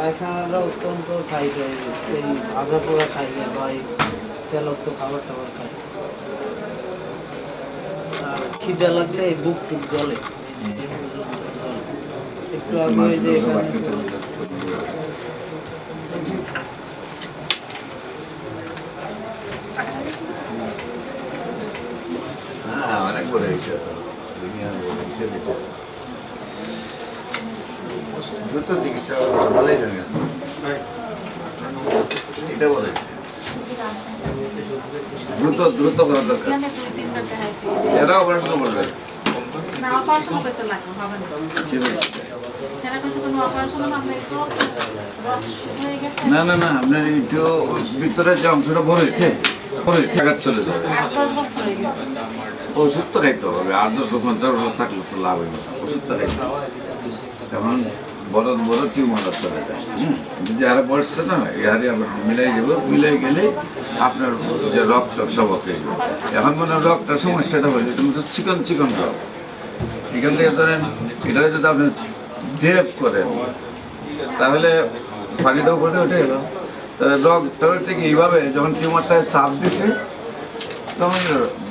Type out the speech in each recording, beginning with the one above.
পায়খানাটা অত্যন্ত টাইট হয়ে গেছে এই ভাজা পোড়া খাই বা এই তেলক্ত খাবার টাবার খাই। আর খিদে লাগলে এই বুক টুক জ্বলে। একটু আগে ওই যে এখানে হ্যাঁ অনেক বড় হয়েছে দুনিয়ার হয়েছে দ্রুত চিকিৎসা ভালোই এটা বলেছে। দ্রুত দ্রুত করার দরকার। এরা অপারেশন করবে। না হবে না। না আপনার একটু ভিতরে যে অংশটা বড় হয়েছে বড় হয়েছে আঘাত চলে যাবে ওষুধ তো খাইতে হবে। আট দশ পঞ্চাশ বছর থাকলে তো লাভ হইবে না। ওষুধ তো খাইতে হবে। এখন বড় বড় টিউমার চলে যায় হুম? যে আরে বসছে না ইয়ারে আবার মিলাই যাব মিলাই গেলে আপনার যে রক্ত সব হয়ে যাবে। এখন মানে রক্তের সমস্যাটা হয়েছে তুমি তো চিকন চিকন রক্ত। এখান থেকে ধরেন এটা যদি আপনি ড্রেপ করেন, তাহলে পানিটা উপরে উঠে গেল। তবে রক্তটা ঠিক এইভাবে যখন টিউমারটা চাপ দিছে, তখন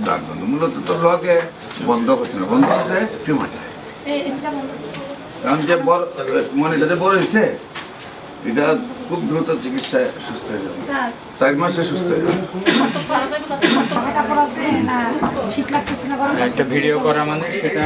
দাগ মূলত তো লগে বন্ধ করছে না। বন্ধ হচ্ছে টিউমারটা কারণ যে বড় মানে যাতে যে বড় হয়েছে এটা খুব দ্রুত চিকিৎসায় সুস্থ হয়ে যাবে। চার মাসে সুস্থ হয়ে যাবে। একটা ভিডিও করা মানে সেটা